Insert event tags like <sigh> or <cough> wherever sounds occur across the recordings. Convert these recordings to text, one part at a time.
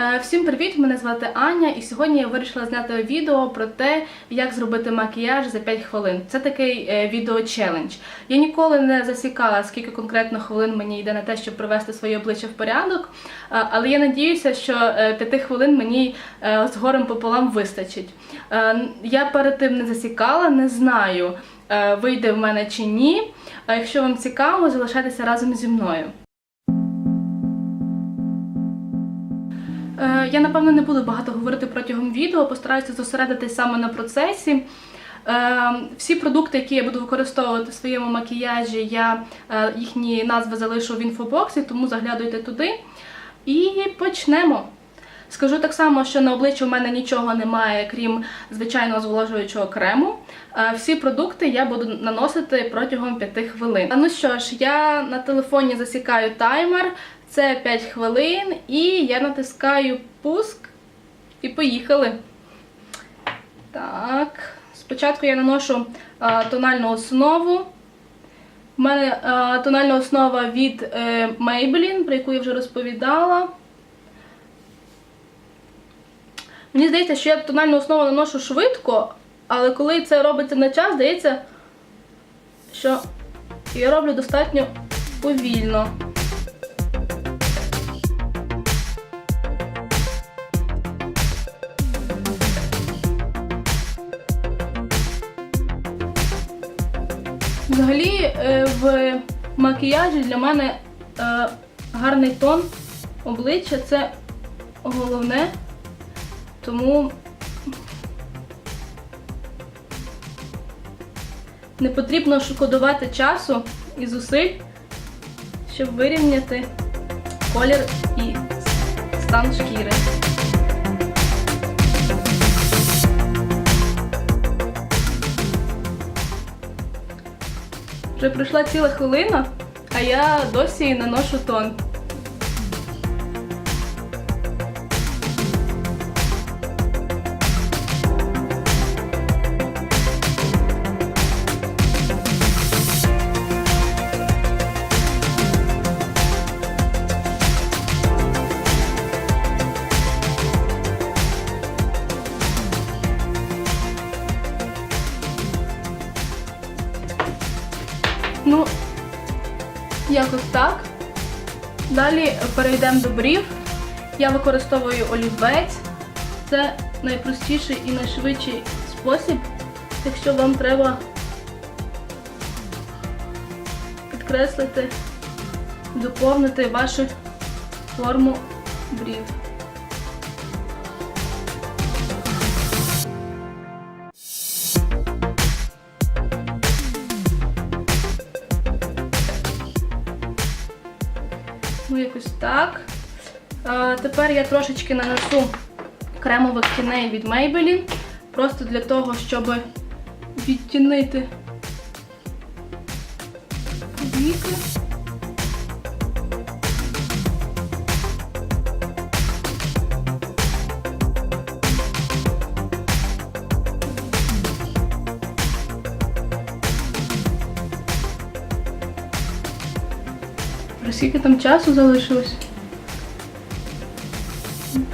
Е, Всім привіт! Мене звати Аня, і сьогодні я вирішила зняти відео про те, як зробити макіяж за 5 хвилин. Це такий е, відео-челендж. Я ніколи не засікала, скільки конкретно хвилин мені йде на те, щоб привести своє обличчя в порядок. Е, Але я надіюся, що 5 хвилин мені з горем пополам вистачить. Я перед тим не засікала, не знаю, вийде в мене чи ні. Якщо вам цікаво, залишайтеся разом зі мною. Я напевно не буду багато говорити протягом відео, постараюся зосередитись саме на процесі. Е, Всі продукти, які я буду використовувати в своєму макіяжі, я е, їхні назви залишу в інфобоксі, тому заглядуйте туди. І почнемо. Скажу так само, що на обличчі у мене нічого немає, крім звичайного зволожуючого крему. Е, Всі продукти я буду наносити протягом 5 хвилин. Ну що ж, я на телефоні засікаю таймер, це 5 хвилин, і я натискаю пуск і поїхали. Так, спочатку я наношу е, тональну основу. У мене е, тональна основа від Maybelline, про яку я вже розповідала. Мені здається, що я тональну основу наношу швидко, але коли це робиться на час, здається, що я роблю достатньо повільно. Взагалі е, в макіяжі для мене е, гарний тон обличчя це головне. Тому не потрібно шкодувати часу і зусиль, щоб вирівняти колір і стан шкіри. Вже пройшла ціла хвилина, а я досі наношу тон. Ну, якось так. Далі перейдемо до брів. Я використовую олівець. Це найпростіший і найшвидший спосіб, якщо вам треба підкреслити, доповнити вашу форму брів. Якось так. Тепер я трошечки нанесу кремових тіней від Maybelline. Просто для того, щоб відтінити віки. Про скільки там часу залишилось?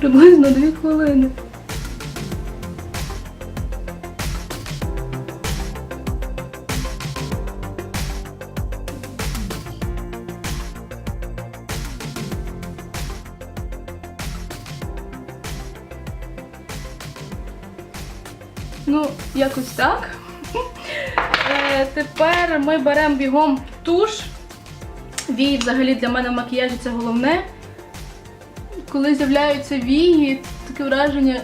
Приблизно дві хвилини. Ну, якось так. <laughs> Е, Тепер ми беремо бігом туш. Вії взагалі для мене в макіяжі це головне. Коли з'являються вії, таке враження,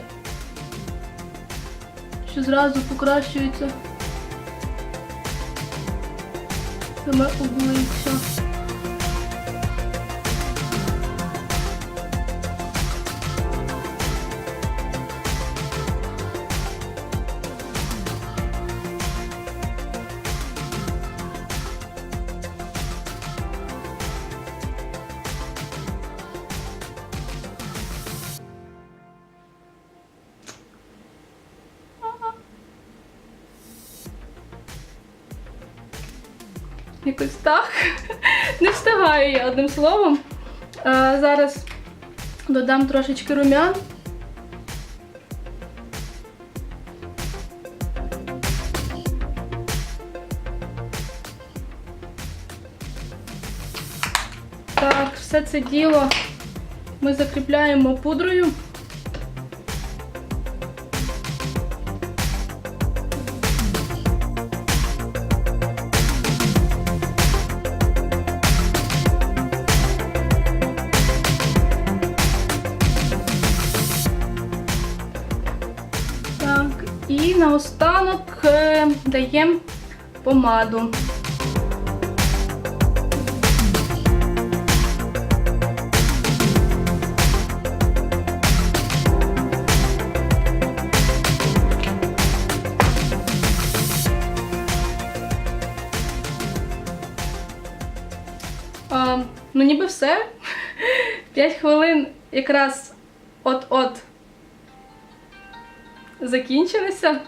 що зразу покращується саме обличчя. Якось так. Не встигаю я одним словом. А, зараз Додам трошечки румян. Так, все це діло ми закріпляємо пудрою. Наостанок е, даємо помаду. А, ну ніби все. <laughs> 5 хвилин якраз от-от закінчилися.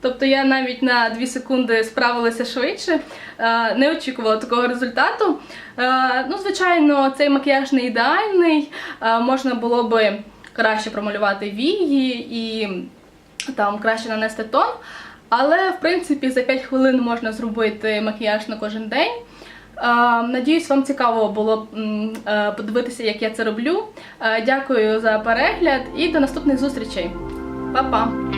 Тобто я навіть на 2 секунди справилася швидше, Е, не очікувала такого результату. Е, Ну, звичайно, цей макіяж не ідеальний, Е, можна було би краще промалювати вії і там краще нанести тон. Але, в принципі, за 5 хвилин можна зробити макіяж на кожен день. Надіюсь, вам цікаво було подивитися, як я це роблю. Дякую за перегляд і до наступних зустрічей. Па-па!